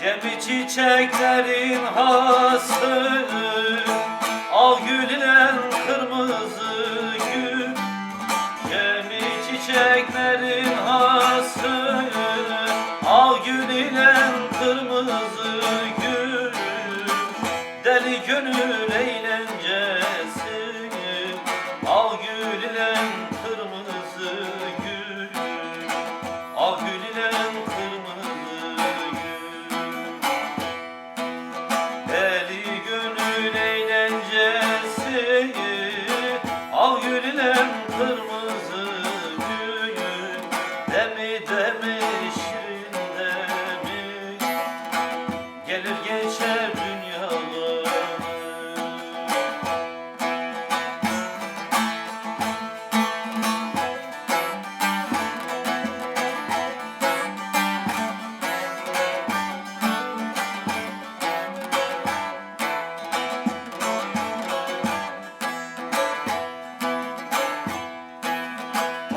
Cemi çiçeklerin hası Al gül ile kırmızı gül. Cemi çiçeklerin hası Al gül ile kırmızı gül. Deli gönül eğlencesi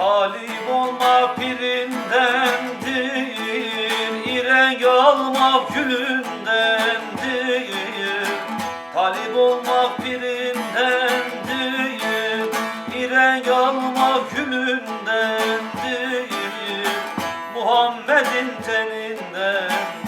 Talip olmak pirindendir İrenk almak gülündendir Talip olmak pirindendir İrenk almak gülündendir Muhammed'in tenindendir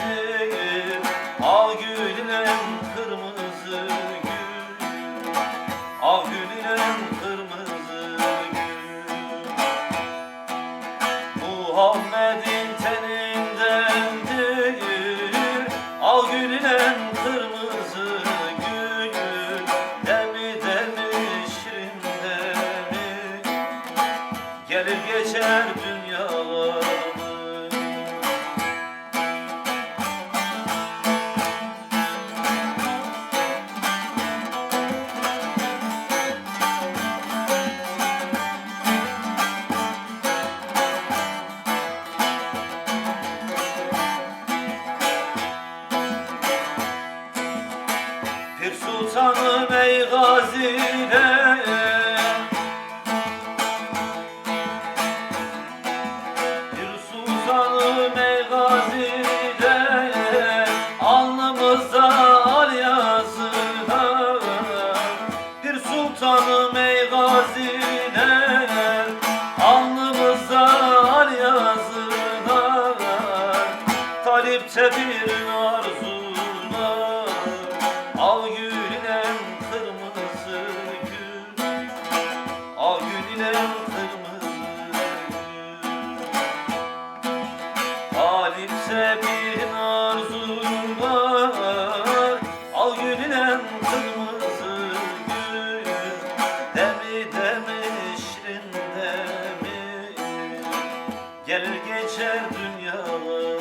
Muhammed'in tenindendir Al gülünen kırmızı sultanım ey gaziler Bir sultanım ey Alnımızda al yazılar Bir sultanım ey Alnımızda al yazılar Talipte bir arzular summer.